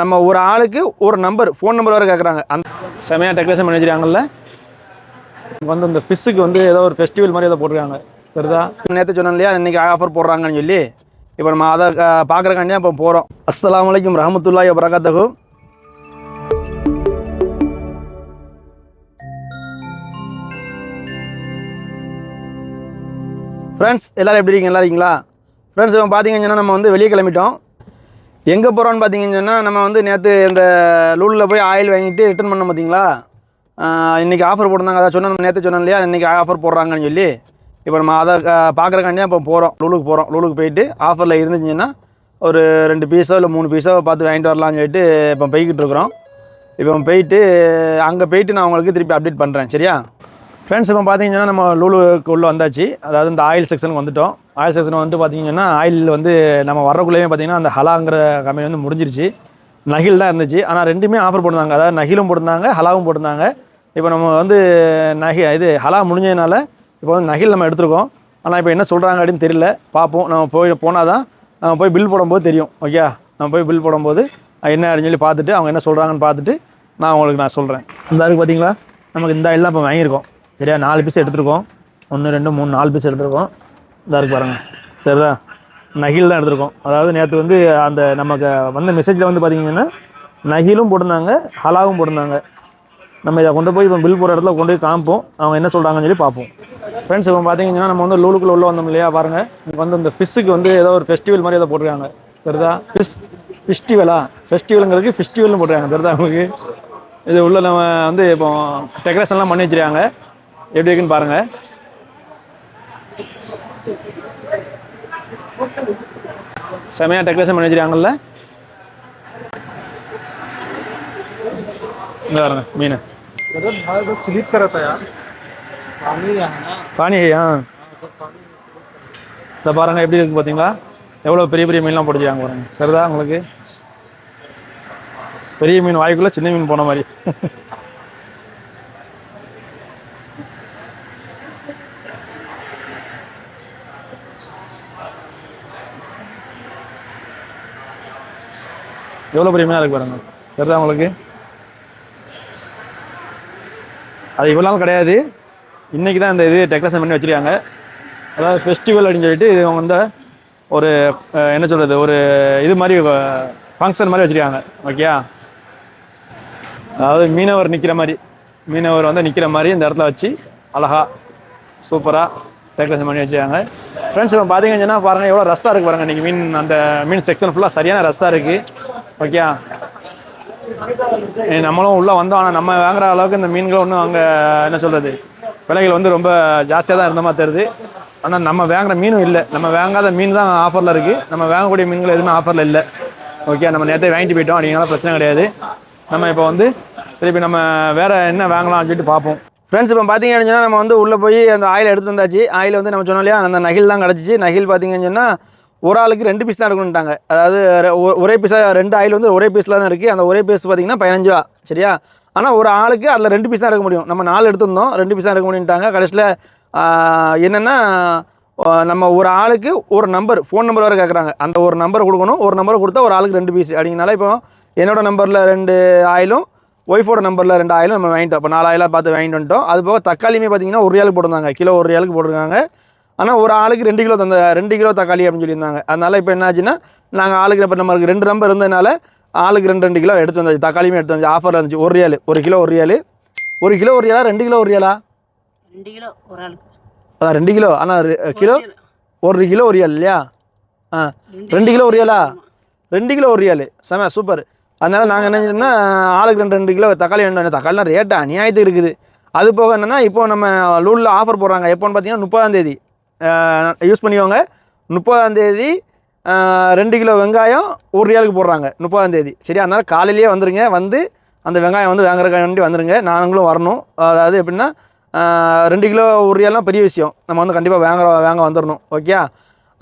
நம்ம ஒரு ஆளுக்கு ஒரு நம்பர் ஃபோன் நம்பர் வரை கேட்குறாங்க அந்த செமையாக டெக்கரேஷன் பண்ணி வச்சிருக்காங்கல்ல வந்து இந்த ஃபிஷ்ஷுக்கு வந்து ஏதோ ஒரு ஃபெஸ்டிவல் மாதிரி ஏதோ போட்டிருக்காங்க. சரிதா நேற்று சொன்னேன் இல்லையா இன்றைக்கி ஆஃபர் போடுறாங்கன்னு சொல்லி. இப்போ நம்ம அதை பார்க்குறக்காண்டியா இப்போ போகிறோம் அஸ்ஸலாமு அலைக்கும் ரஹமத்துல்லாஹி வபரகாத்தஹு. ஃப்ரெண்ட்ஸ் எல்லோரும் எப்படி இருக்கீங்க? நல்லா இருக்கீங்களா? ஃப்ரெண்ட்ஸ் இப்போ பார்த்தீங்கன்னா நம்ம வந்து வெளியே கிளம்பிட்டோம். எங்கே போகிறோம்னு பார்த்தீங்கன்னு சொன்னால் நம்ம வந்து நேற்று இந்த லூலில் போய் ஆயில் வாங்கிட்டு ரிட்டர்ன் பண்ணோம் பார்த்தீங்களா இன்றைக்கி ஆஃபர் போட்டிருந்தாங்க. அதை சொன்னோம் நம்ம நேற்று சொன்னோம் இல்லையா? இன்றைக்கி ஆஃபர் போடுறாங்கன்னு சொல்லி. இப்போ நம்ம அதை பார்க்குறக்காண்டியாக இப்போ போகிறோம் லூலுக்கு போகிறோம் லூலுக்கு போயிட்டு ஆஃபரில் இருந்துச்சுன்னா ஒரு ரெண்டு பீஸோ இல்லை மூணு பீஸோ பார்த்து வாங்கிட்டு வரலாம்னு சொல்லிட்டு இப்போ போய்கிட்டு இருக்கிறோம். இப்போ போயிட்டு அங்கே போயிட்டு நான் உங்களுக்கு திருப்பி அப்டேட் பண்ணுறேன் சரியா? ஃப்ரெண்ட்ஸ் இப்போ பார்த்தீங்கன்னா நம்ம லூலுக்கு உள்ளே வந்தாச்சு. அதாவது இந்த ஆயில் செக்ஷனுக்கு வந்துட்டோம். ஆயில் செக்ஷன் வந்து பார்த்தீங்கன்னா ஆயில் வந்து நம்ம வரக்குள்ளேயே பார்த்தீங்கன்னா அந்த ஹலாங்கிற கம்பெனி வந்து முடிஞ்சிருச்சு. நகில் தான் இருந்துச்சு. ஆனால் ரெண்டுமே ஆஃபர் போட்டிருந்தாங்க. அதாவது நகிலும் போட்டிருந்தாங்க ஹலாவும் போட்டிருந்தாங்க. இப்போ நம்ம வந்து நகி இது ஹலா முடிஞ்சதுனால இப்போ வந்து நகில் நம்ம எடுத்துருக்கோம். ஆனால் இப்போ என்ன சொல்கிறாங்க அப்படின்னு தெரியல. பார்ப்போம் நம்ம போய் போனால் தான் நம்ம போய் பில் போடும்போது தெரியும். ஓகே நம்ம போய் பில் போடும்போது என்ன அப்படின்னு சொல்லி பார்த்துட்டு அவங்க என்ன சொல்கிறாங்கன்னு பார்த்துட்டு நான் உங்களுக்கு நான் சொல்கிறேன் இந்த அளவுக்கு பார்த்தீங்களா நமக்கு இந்த ஆயில் தான் இப்போ வாங்கியிருக்கோம். சரியா? நாலு பீஸ் எடுத்துருக்கோம். ஒன்று ரெண்டு மூணு நாலு பீஸ் எடுத்துருக்கோம். இதாக இருக்கு பாருங்கள் சரிதா? நகில் தான் எடுத்திருக்கோம். அதாவது நேற்று வந்து அந்த நமக்கு வந்த மெசேஜில் வந்து பார்த்தீங்கன்னா நகிலும் போட்டிருந்தாங்க ஹலாவும் போட்டிருந்தாங்க. நம்ம இதை கொண்டு போய் இப்போ பில் போகிற இடத்துல கொண்டு போய் காமிப்போம். அவங்க என்ன சொல்கிறாங்கன்னு சொல்லி பார்ப்போம். ஃப்ரெண்ட்ஸ் இப்போ பார்த்தீங்கன்னா நம்ம வந்து லூலுக்குள்ள உள்ள வந்தோம் இல்லையா? பாருங்கள் இங்கே வந்து இந்த ஃபிஷ்ஷுக்கு வந்து ஏதோ ஒரு ஃபெஸ்டிவல் மாதிரி ஏதோ போட்டிருக்காங்க. தெரியுதா ஃபிஷ் ஃபெஸ்டிவலா ஃபெஸ்டிவலுங்கிறதுக்கு ஃபெஸ்டிவல்னு போட்டிருக்காங்க. தெரியுதா உங்களுக்கு? இது உள்ள நம்ம வந்து இப்போ டெக்கரேஷன்லாம் பண்ணி வச்சிருக்காங்க. எப்படி இருக்குன்னு பாருங்கள் செமையாக டெக்கரேஷன் பண்ணி வச்சிருக்காங்கல்ல இங்க பாருங்க மீன் अरे भाई वो स्लिप कर रहा था यार पानी यहाँ ना பானி ஆ இதை பாருங்க எப்படி இருக்கு பார்த்தீங்களா எவ்வளோ பெரிய பெரிய மீன்லாம் பிடிச்சாங்க பாருங்க சரிதா உங்களுக்கு பெரிய மீன் வாய்க்குள்ள சின்ன மீன் போன மாதிரி எவ்வளோ பெரிய மீனாக இருக்கு பாருங்க? தெரியுதா உங்களுக்கு? அது இவ்வளோ நாள் கிடையாது. இன்றைக்கி தான் இந்த இது டெக்கரேஷன் பண்ணி வச்சுருக்காங்க. அதாவது ஃபெஸ்டிவல் அப்படின்னு சொல்லிட்டு இது அவங்க வந்து ஒரு என்ன சொல்கிறது ஒரு இது மாதிரி ஃபங்க்ஷன் மாதிரி வச்சுருக்காங்க. ஓகேயா அதாவது மீனவர் நிற்கிற மாதிரி. மீனவர் வந்து நிற்கிற மாதிரி இந்த இடத்துல வச்சு அழகா சூப்பராக டெக்கரேஷன் பண்ணி வச்சுருக்காங்க. ஃப்ரெண்ட்ஸ் இப்போ பார்த்தீங்கன்னா பாருங்கள் எவ்வளோ ரஸ்ஸாக இருக்குது பாருங்கள் இன்றைக்கி மீன் அந்த மீன் செக்ஷன் ஃபுல்லாக சரியான ரஸ்ஸாக இருக்குது ஓகே நம்மளும் உள்ளே வந்தோம். ஆனால் நம்ம வாங்குற அளவுக்கு இந்த மீன்கள் ஒன்றும் அங்கே என்ன சொல்கிறது விலைகள் வந்து ரொம்ப ஜாஸ்தியாக தான் இருந்த மாதிரி தெரியுது. ஆனால் நம்ம வாங்குற மீனும் இல்லை. நம்ம வாங்காத மீன் தான் ஆஃபரில் இருக்குது நம்ம வாங்கக்கூடிய மீன்கள் எதுவுமே ஆஃபரில் இல்லை. ஓகே நம்ம நேரத்தை வாங்கிட்டு போயிட்டோம். அப்படிங்கலாம் பிரச்சனை கிடையாது. நம்ம இப்போ வந்து திருப்பி நம்ம வேறு என்ன வாங்கலாம்னு சொல்லிட்டு பார்ப்போம். ஃப்ரெண்ட்ஸ் இப்போ பார்த்தீங்க அப்படின்னா நம்ம வந்து உள்ளே போய் அந்த ஆயில் எடுத்துகிட்டு வந்தாச்சு. ஆயில் வந்து நம்ம சொன்னோம் இல்லையா அந்த நகில் தான் கிடச்சிச்சு. நகில் பார்த்தீங்கன்னு சொன்னால் ஒரு ஆளுக்கு ரெண்டு பீஸ் தான் எடுக்கணுன்ட்டாங்க அதாவது ஒ- ஒரே பீஸாக ரெண்டு ஆயில் வந்து ஒரே பீஸில் தான் இருக்குது அந்த ஒரே பீஸ் பார்த்தீங்கன்னா பதினஞ்சு ரூபா சரியா? ஆனால் ஒரு ஆளுக்கு அதில் ரெண்டு பீஸ் தான் எடுக்க முடியும். நம்ம நாலு எடுத்திருந்தோம் ரெண்டு பீஸ் தான் எடுக்க முடியும்ட்டாங்க கடைசியில் என்னென்னா நம்ம ஒரு ஆளுக்கு ஒரு நம்பர் ஃபோன் நம்பர் வரை கேட்குறாங்க அந்த ஒரு நம்பர் கொடுக்கணும். ஒரு நம்பர் கொடுத்தா ஒரு ஆளுக்கு ரெண்டு பீஸ் அப்படிங்கனால இப்போ என்னோட நம்பரில் ரெண்டு ஆயிலும் ஒய்ஃபோட நம்பரில் ரெண்டு ஆயிலும் நம்ம வாங்கிட்டோம். இப்போ நாலு ஆயிலாக பார்த்து வாங்கிட்டு வந்துட்டோம். அது போக தக்காளியுமே பார்த்திங்கன்னா ஒரு ரியாலுக்கு போட்டிருந்தாங்க. கிலோ ஒரு ரியாலுக்கு போட்டிருக்காங்க. ஆனால் ஒரு ஆளுக்கு ரெண்டு கிலோ தந்த ரெண்டு கிலோ தக்காளி அப்படின்னு சொல்லியிருந்தாங்க. அதனால் இப்போ என்னாச்சுன்னா நாங்கள் ஆளுக்கு இப்போ நம்மளுக்கு ரெண்டு நம்பர் இருந்ததுனால ஆளுக்கு ரெண்டு ரெண்டு கிலோ எடுத்து வந்தாச்சு. தக்காளியுமே எடுத்து வந்தாச்சு. ஆஃபரில் இருந்துச்சு. ஒரு ரியால் ஒரு கிலோ ஒரு ரியால் ஒரு கிலோ ஒரு ரியாலா ரெண்டு கிலோ ஒரு ரியாலா ரெண்டு கிலோ ஒரு ஆளுக்கு. அதான் ரெண்டு கிலோ. ஆனால் கிலோ ஒரு கிலோ ஒரு ரியால் இல்லையா? ஆ. ரெண்டு கிலோ ஒரு ரியாலா ரெண்டு கிலோ ஒரு ரியால் செம சூப்பர் அதனால் நாங்கள் என்ன செஞ்சோம்னா ஆளுக்கு ரெண்டு ரெண்டு கிலோ தக்காளி வேணும் தக்காளிலாம் ரேட்டா அநியாயத்துக்கு இருக்குது. அது போக என்னென்னா இப்போ நம்ம லூலில் ஆஃபர் போடுறாங்க. எப்போன்னு பார்த்தீங்கன்னா முப்பதாம் தேதி. யூஸ் பண்ணிக்கோங்க. முப்பதாந்தேதி ரெண்டு கிலோ வெங்காயம் ஒரு ரியாலுக்கு போடுறாங்க. முப்பதாந்தேதி சரி அதனால் காலையிலேயே வந்துருங்க. வந்து அந்த வெங்காயம் வந்து வாங்குறதுக்கு வேண்டி வந்துடுங்க நாங்களும் வரணும். அதாவது எப்படின்னா ரெண்டு கிலோ ஒரு ரியாலாம் பெரிய விஷயம். நம்ம வந்து கண்டிப்பாக வாங்குற வாங்க வந்துடணும் ஓகே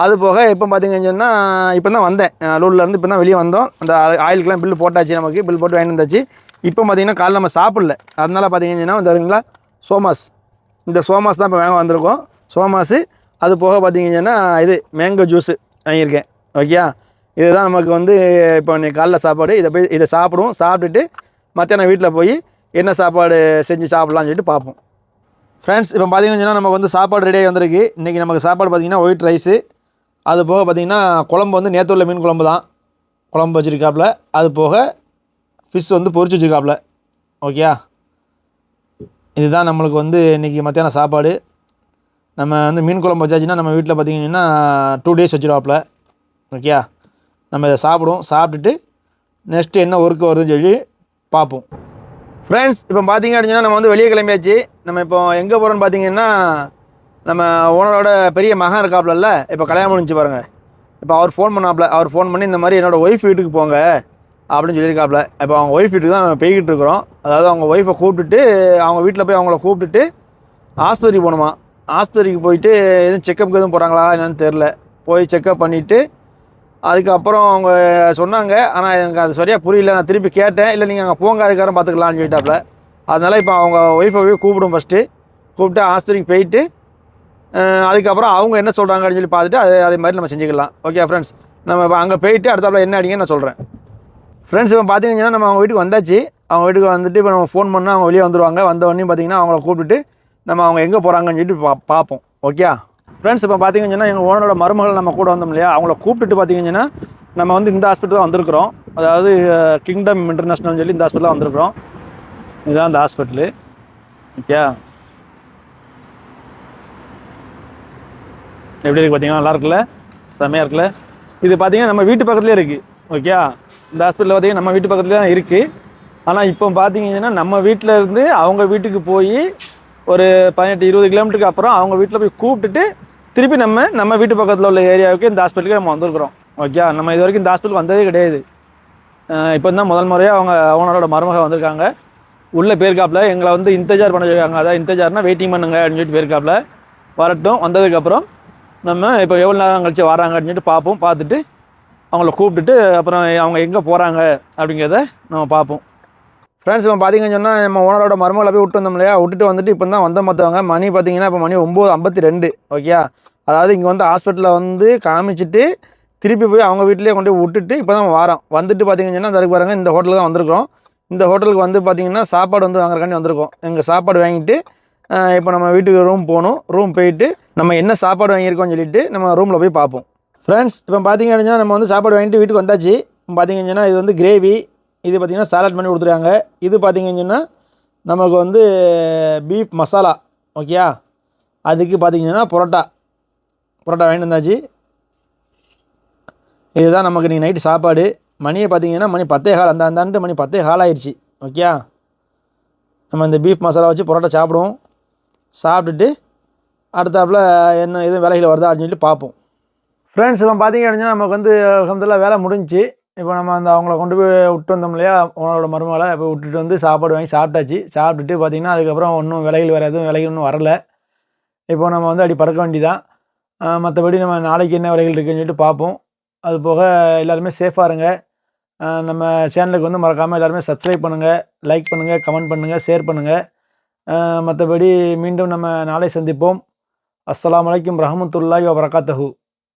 அது போக இப்போ பார்த்தீங்கன்னு சொன்னால் இப்போ தான் வந்தேன் லூர்லேருந்து இப்போ தான் வெளியே வந்தோம். அந்த ஆயிலுக்குலாம் பில் போட்டாச்சு நமக்கு. பில் போட்டு வாங்கிட்டு வந்தாச்சு. இப்போ பார்த்தீங்கன்னா காலைல நம்ம சாப்பிடல. அதனால பார்த்தீங்கன்னு சொன்னால் இருக்குங்களா சோமாஸ். இந்த சோமாஸ் தான் இப்போ வாங்க வந்திருக்கோம். சோமாஸு அது போக பார்த்தீங்கன்னா இது மேங்கோ ஜூஸு வாங்கியிருக்கேன். ஓகேயா இதுதான் நமக்கு வந்து இப்போ நீ காலைல சாப்பாடு. இதை போய் இதை சாப்பிடுவோம். சாப்பிட்டுட்டு மத்தியானம் வீட்டில் போய் என்ன சாப்பாடு செஞ்சு சாப்பிட்லான்னு சொல்லிட்டு பார்ப்போம். ஃப்ரெண்ட்ஸ் இப்போ பார்த்தீங்கன்னா நமக்கு வந்து சாப்பாடு ரெடியாக வந்திருக்கு. இன்றைக்கி நமக்கு சாப்பாடு பார்த்தீங்கன்னா ஒயிட் ரைஸு அது போக பார்த்தீங்கன்னா குழம்பு வந்து நேற்று உள்ள மீன் குழம்பு தான். குழம்பு வச்சுருக்காப்புல. அது போக ஃபிஷ் வந்து பொறிச்சு வச்சுருக்காப்புல. ஓகே இதுதான் நம்மளுக்கு வந்து இன்றைக்கி மத்தியானம் சாப்பாடு. நம்ம வந்து மீன் குழம்பு வச்சாச்சுன்னா நம்ம வீட்டில் பார்த்தீங்கன்னா டூ டேஸ் வச்சுருவாப்பில். ஓகேயா நம்ம இதை சாப்பிடுவோம். சாப்பிட்டுட்டு நெக்ஸ்ட்டு என்ன ஒர்க்கு வருதுன்னு சொல்லி பார்ப்போம். ஃப்ரெண்ட்ஸ் இப்போ பார்த்தீங்க அப்படின்னா நம்ம வந்து வெளியே கிளம்பியாச்சு. நம்ம இப்போ எங்கே போகிறோம்னு பார்த்தீங்கன்னா நம்ம ஓனரோட பெரிய மகன் இருக்காப்புலல்ல. இப்போ கல்யாணம் முடிஞ்சு பாருங்கள் இப்போ அவர் ஃபோன் பண்ணாப்புல. அவர் ஃபோன் பண்ணி இந்த மாதிரி என்னோட ஒய்ஃப் வீட்டுக்கு போங்க அப்படின்னு சொல்லியிருக்காப்புல. இப்போ அவங்க ஒய்ஃப் வீட்டுக்கு தான் போய்கிட்டு இருக்கிறோம். அதாவது அவங்க ஒய்ஃபை கூப்பிட்டுட்டு அவங்க வீட்டில் போய் அவங்கள கூப்பிட்டுட்டு ஆஸ்பத்திரிக்கு போகணுமா? ஆஸ்பத்திரிக்கு போயிட்டு எதுவும் செக்கப்புக்கு எதுவும் போகிறாங்களா என்னன்னு தெரில போய் செக்கப் பண்ணிவிட்டு அதுக்கப்புறம் அவங்க சொன்னாங்க. ஆனால் எனக்கு அது சரியாக புரியல. நான் திருப்பி கேட்டேன். இல்லை நீங்கள் அங்கே போங்க அதுக்காரம் பார்த்துக்கலான்னு சொல்லிட்டாப்புல அதனால் இப்போ அவங்க ஒய்ஃபை போய் கூப்பிடும் ஃபஸ்ட்டு கூப்பிட்டு ஆஸ்பத்திரிக்கு போயிட்டு அதுக்கப்புறம் அவங்க என்ன சொல்கிறாங்கன்னு சொல்லி பார்த்துட்டு அது அதே மாதிரி நம்ம செஞ்சுக்கலாம். ஓகே ஃப்ரெண்ட்ஸ் நம்ம இப்போ அங்கே போயிட்டு அடுத்தாப்புல என்ன அடிங்கன்னு நான் சொல்கிறேன் ஃப்ரெண்ட்ஸ் இப்போ பார்த்தீங்கன்னா நம்ம அவங்க வீட்டுக்கு வந்தாச்சு. அவங்க வீட்டுக்கு வந்துட்டு இப்போ நம்ம ஃபோன் பண்ணால் அவங்க வெளியே வந்துடுவாங்க வந்த உடனே பார்த்தீங்கன்னா அவங்கள கூப்பிட்டுட்டு நம்ம அவங்க எங்கே போகிறாங்கன்னு சொல்லிட்டு பா பார்ப்போம் ஓகே ஃப்ரெண்ட்ஸ் இப்போ பார்த்தீங்கன்னா எங்கள் ஓனரோட மருமகள் நம்ம கூட வந்தோம் இல்லையா? அவங்கள கூப்பிட்டுட்டு பார்த்தீங்கன்னா நம்ம வந்து இந்த ஹாஸ்பிட்டல் தான் வந்திருக்கிறோம். அதாவது கிங்டம் இன்டர்நேஷ்னல்னு சொல்லி இந்த ஹாஸ்பிட்டல் வந்திருக்கிறோம். இதுதான் இந்த ஹாஸ்பிட்டலு ஓகே எப்படி இருக்கு பார்த்தீங்கன்னா நல்லா இருக்குல்ல? செம்மையாக இருக்குல்ல? இது பார்த்தீங்கன்னா நம்ம வீட்டு பக்கத்துலேயே இருக்குது ஓகே இந்த ஹாஸ்பிட்டலில் பார்த்தீங்கன்னா நம்ம வீட்டு பக்கத்துலேயே தான் இருக்குது ஆனால் இப்போ பார்த்தீங்கன்னா நம்ம வீட்டில் இருந்து அவங்க வீட்டுக்கு போய் ஒரு பதினெட்டு இருபது கிலோமீட்டருக்கு அப்புறம் அவங்க வீட்டில் போய் கூப்பிட்டுட்டு திருப்பி நம்ம நம்ம வீட்டு பக்கத்தில் உள்ள ஏரியாவுக்கு இந்த ஹாஸ்பிட்டலுக்கு நம்ம வந்திருக்கிறோம். ஓகே நம்ம இது வரைக்கும் இந்த ஹாஸ்பிட்டல் வந்ததே கிடையாது. இப்போ தான் முதல் முறையாக அவங்க அவனோட மருமக வந்திருக்காங்க. உள்ளே போயிருக்காப்புல எங்களை வந்து இன்தஜார் பண்ண சொல்லியிருக்காங்க. அதாவது இன்தஜார்னா வெயிட்டிங் பண்ணுங்க அப்படின்னு சொல்லிட்டு போயிருக்காப்புல வரட்டும். வந்ததுக்கப்புறம் நம்ம இப்போ எவ்வளோ நேரம் கழிச்சு அப்படின்னு சொல்லிட்டு பார்ப்போம். பார்த்துட்டு அவங்கள கூப்பிட்டுட்டு அப்புறம் அவங்க எங்கே போகிறாங்க அப்படிங்கிறத நம்ம பார்ப்போம். ஃப்ரெண்ட்ஸ் இப்போ பார்த்தீங்கன்னு சொன்னால் நம்ம ஓனரோட மருமகளை போய் விட்டு வந்தோம் இல்லையா? விட்டுட்டு வந்துட்டு இப்போ தான் வந்த மற்றவங்க மணி பார்த்தீங்கன்னா இப்போ மணி ஒம்பது ஐம்பத்தி ரெண்டு ஓகே அதாவது இங்கே வந்து ஹாஸ்பிட்டலில் வந்து காமிச்சிட்டு திருப்பி போய் அவங்க வீட்டிலேயே கொண்டு போய் விட்டுட்டு இப்போ தான் வாரம். வந்துட்டு பார்த்தீங்கன்னு சொன்னால் அதுக்கு பாருங்கள் இந்த ஹோட்டலுக்கு தான் வந்திருக்கோம் இந்த ஹோட்டலுக்கு வந்து பார்த்தீங்கன்னா சாப்பாடு வந்து வாங்குறக்காண்டி வந்திருக்கோம். எங்கள் சாப்பாடு வாங்கிட்டு இப்போ நம்ம வீட்டுக்கு ரூம் போகணும். ரூம் போயிட்டு நம்ம என்ன சாப்பாடு வாங்கியிருக்கோம்னு சொல்லிட்டு நம்ம ரூமில் போய் பார்ப்போம் ஃப்ரெண்ட்ஸ் இப்போ பார்த்தீங்க அப்படின்னா நம்ம வந்து சாப்பாடு வாங்கிட்டு வீட்டுக்கு வந்தாச்சு. பார்த்தீங்கன்னு சொன்னால் இது வந்து கிரேவி இது பார்த்திங்கன்னா சாலட் பண்ணி கொடுத்துருக்காங்க. இது பார்த்திங்கன்னு சொன்னால் நமக்கு வந்து பீஃப் மசாலா ஓகேயா அதுக்கு பார்த்தீங்கன்னா பரோட்டா. பரோட்டா வாங்கிட்டு வந்தாச்சு. இதுதான் நமக்கு இன்றைக்கி நைட்டு சாப்பாடு. மணியை பார்த்தீங்கன்னா மணி பத்தே கால் அந்த அந்தாண்டு மணி பத்தே கால் ஆயிடுச்சு ஓகேயா நம்ம இந்த பீஃப் மசாலா வச்சு பரோட்டா சாப்பிடுவோம். சாப்பிட்டுட்டு அடுத்தாப்புல என்ன எதுவும் வேலைகள் வருதா அப்படின்னு சொல்லிட்டு பார்ப்போம். ஃப்ரெண்ட்ஸ் இப்போ பார்த்தீங்க அப்படின்னா நமக்கு வந்து அலமதுல்லா வேலை முடிஞ்சு இப்போ நம்ம அந்த அவங்கள கொண்டு போய் விட்டு வந்தோம் இல்லையா உணவோட மருமகளை இப்போ விட்டுட்டு வந்து சாப்பாடு வாங்கி சாப்பிட்டாச்சு. சாப்பிட்டுட்டு பார்த்தீங்கன்னா அதுக்கப்புறம் ஒன்றும் விலைகள் வேறு எதுவும் விலைகள் ஒன்றும் வரல. இப்போ நம்ம வந்து அப்படி பறக்க வேண்டிதான் மற்றபடி நம்ம நாளைக்கு என்ன விலைகள் இருக்குன்னு சொல்லிட்டு பார்ப்போம். அது போக எல்லாருமே சேஃபாக இருங்க. நம்ம சேனலுக்கு வந்து மறக்காமல் எல்லாருமே சப்ஸ்கிரைப் பண்ணுங்கள் லைக் பண்ணுங்கள் கமெண்ட் பண்ணுங்கள் ஷேர் பண்ணுங்கள் மற்றபடி மீண்டும் நம்ம நாளை சந்திப்போம். அஸ்லாம் அலைக்கும் ரஹமத்துல்லாஹி வபரகாத்தஹு.